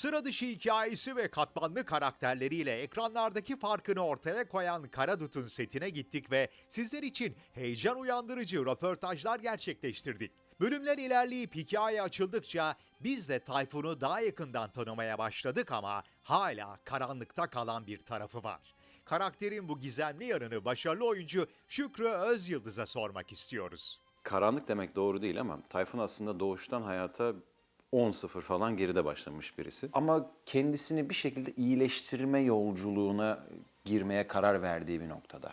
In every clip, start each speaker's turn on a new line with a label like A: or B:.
A: Sıra dışı hikayesi ve katmanlı karakterleriyle ekranlardaki farkını ortaya koyan Karadut'un setine gittik ve sizler için heyecan uyandırıcı röportajlar gerçekleştirdik. Bölümler ilerleyip hikaye açıldıkça biz de Tayfun'u daha yakından tanımaya başladık ama hala karanlıkta kalan bir tarafı var. Karakterin bu gizemli yanını başarılı oyuncu Şükrü Özyıldız'a sormak istiyoruz.
B: Karanlık demek doğru değil ama Tayfun aslında doğuştan hayata 10-0 falan geride başlamış birisi. Ama kendisini bir şekilde iyileştirme yolculuğuna girmeye karar verdiği bir noktada.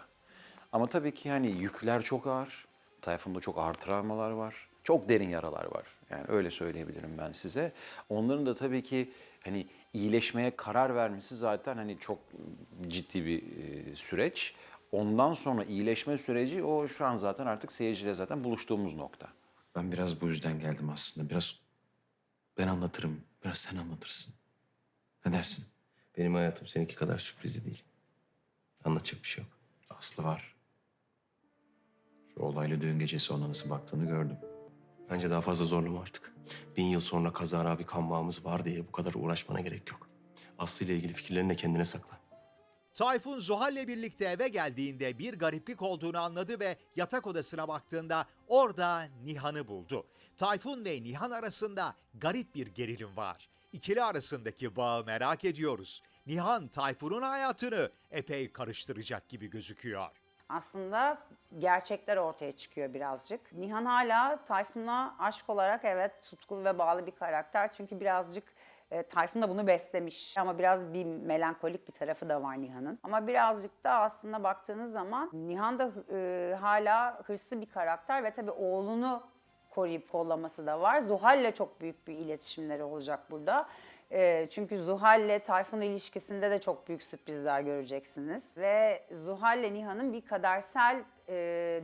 B: Ama tabii ki hani yükler çok ağır. Tayfun'da çok ağır travmalar var. Çok derin yaralar var. Yani öyle söyleyebilirim ben size. Onların da tabii ki hani iyileşmeye karar vermesi zaten hani çok ciddi bir e, süreç. Ondan sonra iyileşme süreci o şu an zaten artık seyirciyle zaten buluştuğumuz nokta.
C: Ben biraz bu yüzden geldim aslında. Biraz ben anlatırım, biraz sen anlatırsın. Ne dersin?
D: Benim hayatım seninki kadar sürprizli değil. Anlatacak bir şey yok.
C: Aslı var. Şu olaylı düğün gecesi ona nasıl baktığını gördüm.
D: Bence daha fazla zorlama artık. Bin yıl sonra kazara bir kan bağımız var diye bu kadar uğraşmana gerek yok. Aslı ile ilgili fikirlerini de kendine sakla.
A: Tayfun Zuhal'le birlikte eve geldiğinde bir gariplik olduğunu anladı ve yatak odasına baktığında orada Nihan'ı buldu. Tayfun ve Nihan arasında garip bir gerilim var. İkili arasındaki bağı merak ediyoruz. Nihan Tayfun'un hayatını epey karıştıracak gibi gözüküyor.
E: Aslında gerçekler ortaya çıkıyor birazcık. Nihan hala Tayfun'a aşk olarak evet tutkulu ve bağlı bir karakter. Çünkü birazcık e, Tayfun da bunu beslemiş. Ama biraz bir melankolik bir tarafı da var Nihan'ın. Ama birazcık da aslında baktığınız zaman Nihan da e, hala hırslı bir karakter ve tabii oğlunu koruyup kollaması da var. Zuhal'le çok büyük bir iletişimleri olacak burada. Ee, çünkü Zuhal'le Tayfun ilişkisinde de çok büyük sürprizler göreceksiniz. Ve Zuhal'le Nihan'ın bir kadersel e,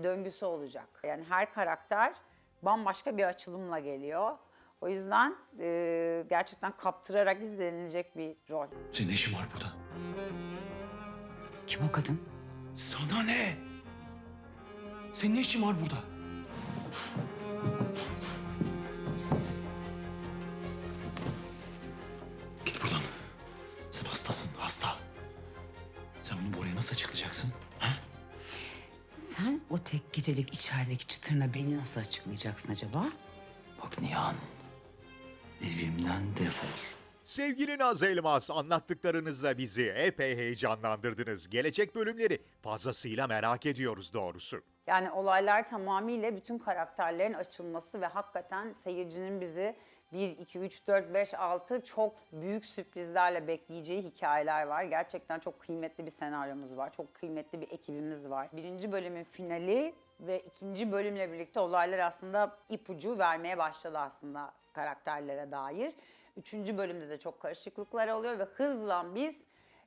E: döngüsü olacak. Yani her karakter bambaşka bir açılımla geliyor. O yüzden e, gerçekten kaptırarak izlenilecek bir rol.
C: Senin ne işin var burada?
F: Kim o kadın?
C: Sana ne? Senin ne işin var burada? Açıklayacaksın? Ha?
F: Sen o tek gecelik içerideki çıtırına beni nasıl açıklayacaksın acaba?
C: Bak Nihan, evimden defol.
A: Sevgili Naz Elmas anlattıklarınızla bizi epey heyecanlandırdınız. Gelecek bölümleri fazlasıyla merak ediyoruz doğrusu.
E: Yani olaylar tamamıyla bütün karakterlerin açılması ve hakikaten seyircinin bizi 1, 2, 3, 4, 5, 6 çok büyük sürprizlerle bekleyeceği hikayeler var. Gerçekten çok kıymetli bir senaryomuz var. Çok kıymetli bir ekibimiz var. Birinci bölümün finali ve ikinci bölümle birlikte olaylar aslında ipucu vermeye başladı aslında karakterlere dair. Üçüncü bölümde de çok karışıklıklar oluyor ve hızla biz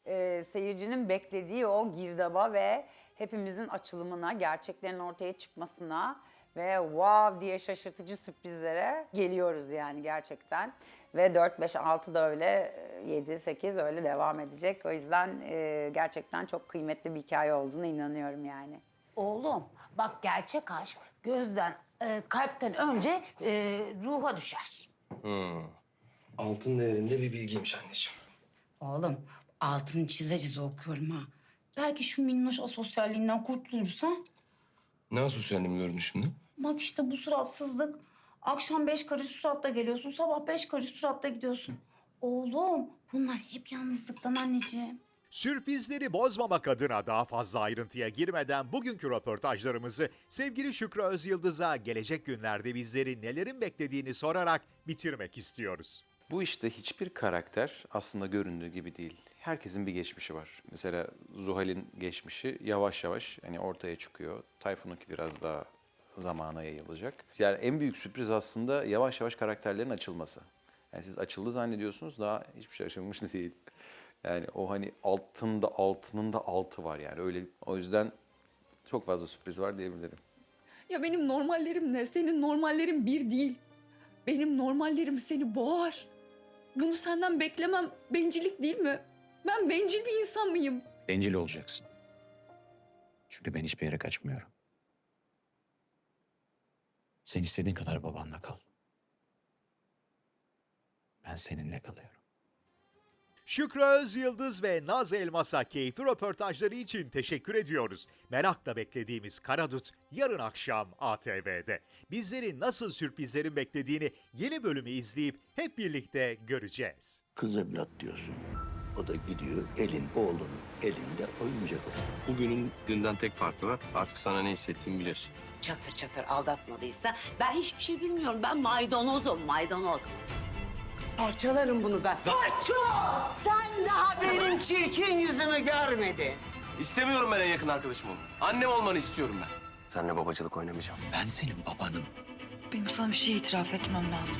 E: e, seyircinin beklediği o girdaba ve hepimizin açılımına, gerçeklerin ortaya çıkmasına ve wow diye şaşırtıcı sürprizlere geliyoruz yani gerçekten. Ve 4, 5, 6 da öyle, e, 7, 8 öyle devam edecek. O yüzden e, gerçekten çok kıymetli bir hikaye olduğuna inanıyorum yani.
G: Oğlum bak gerçek aşk gözden, e, kalpten önce e, ruha düşer.
D: Altın değerinde bir bilgiymiş anneciğim.
F: Oğlum altını çize çize okuyorum ha. Belki şu minnoş asosyalliğinden kurtulursan.
D: Ne asosyalliğimi gördün şimdi?
F: Bak işte bu suratsızlık. Akşam beş karış suratla geliyorsun, sabah beş karış suratla gidiyorsun. Oğlum bunlar hep yalnızlıktan anneciğim.
A: Sürprizleri bozmamak adına daha fazla ayrıntıya girmeden bugünkü röportajlarımızı sevgili Şükrü Özyıldız'a gelecek günlerde bizleri nelerin beklediğini sorarak bitirmek istiyoruz.
B: Bu işte hiçbir karakter aslında göründüğü gibi değil. Herkesin bir geçmişi var. Mesela Zuhal'in geçmişi yavaş yavaş hani ortaya çıkıyor. Tayfun'unki biraz daha zamana yayılacak. Yani en büyük sürpriz aslında yavaş yavaş karakterlerin açılması. Yani siz açıldı zannediyorsunuz daha hiçbir şey açılmış değil. Yani o hani altında altının da altı var yani öyle. O yüzden çok fazla sürpriz var diyebilirim.
H: Ya benim normallerimle senin normallerin bir değil. Benim normallerim seni boğar. Bunu senden beklemem bencillik değil mi? Ben bencil bir insan mıyım?
C: Bencil olacaksın. Çünkü ben hiçbir yere kaçmıyorum. Sen istediğin kadar babanla kal. Ben seninle kalıyorum.
A: Şükrü Öz Yıldız ve Naz Elmas'a keyifli röportajları için teşekkür ediyoruz. Merakla beklediğimiz Karadut yarın akşam ATV'de. Bizleri nasıl sürprizlerin beklediğini yeni bölümü izleyip hep birlikte göreceğiz.
I: Kız evlat diyorsun. O da gidiyor elin oğlunun elinde oyuncak.
D: Bugünün dünden tek farkı var. Artık sana ne hissettiğimi biliyorsun.
G: Çatır çatır aldatmadıysa ben hiçbir şey bilmiyorum. Ben maydanozum maydanoz. Parçalarım bunu ben. Parça! Sen daha benim çirkin yüzümü görmedin.
D: İstemiyorum ben en yakın arkadaşım olmanı. Annem olmanı istiyorum ben. Seninle babacılık oynamayacağım.
C: Ben senin babanım.
H: Benim sana bir şey itiraf etmem lazım.